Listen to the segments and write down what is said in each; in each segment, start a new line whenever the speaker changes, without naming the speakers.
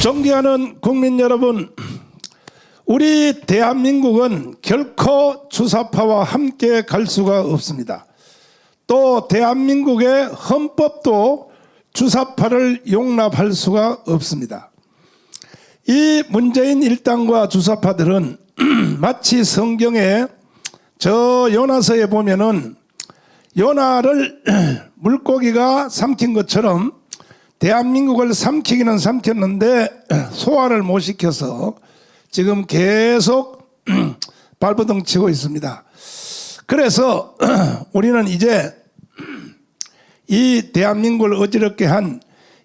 존경하는 국민 여러분, 우리 대한민국은 결코 주사파와 함께 갈 수가 없습니다. 또 대한민국의 헌법도 주사파를 용납할 수가 없습니다. 이 문재인 일당과 주사파들은 마치 성경에 저 요나서에 보면은 요나를 물고기가 삼킨 것처럼 대한민국을 삼키기는 삼켰는데 소화를 못 시켜서 지금 계속 발버둥 치고 있습니다. 그래서 우리는 이제 이 대한민국을 어지럽게 한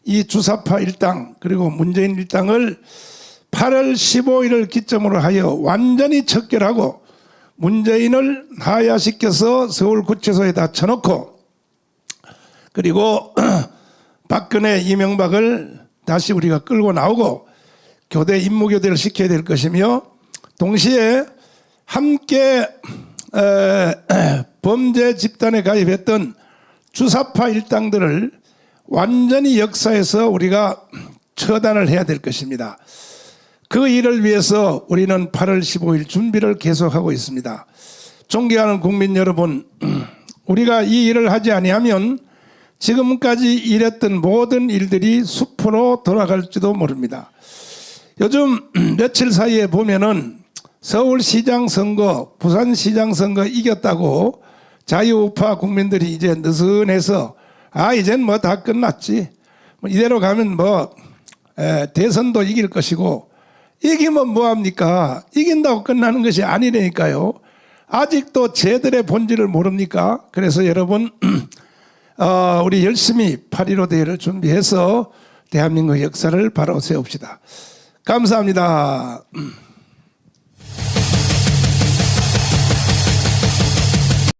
이 주사파 일당 그리고 문재인 일당을 8월 15일을 기점으로 하여 완전히 척결하고 문재인을 하야시켜서 서울구치소에다 쳐놓고 그리고 박근혜 이명박을 다시 우리가 끌고 나오고 교대 임무교대를 시켜야 될 것이며 동시에 함께 에, 범죄 집단에 가입했던 주사파 일당들을 완전히 역사에서 우리가 처단을 해야 될 것입니다. 그 일을 위해서 우리는 8월 15일 준비를 계속하고 있습니다. 존경하는 국민 여러분, 우리가 이 일을 하지 아니하면 지금까지 일했던 모든 일들이 숲으로 돌아갈지도 모릅니다. 요즘 며칠 사이에 보면은 서울시장 선거, 부산시장 선거 이겼다고 자유우파 국민들이 이제 느슨해서 아 이젠 뭐 다 끝났지. 뭐 이대로 가면 뭐 에, 대선도 이길 것이고 이기면 뭐합니까? 이긴다고 끝나는 것이 아니라니까요. 아직도 제들의 본질을 모릅니까? 그래서 여러분 어, 우리 열심히 8.15 대회를 준비해서 대한민국 역사를 바로 세웁시다. 감사합니다.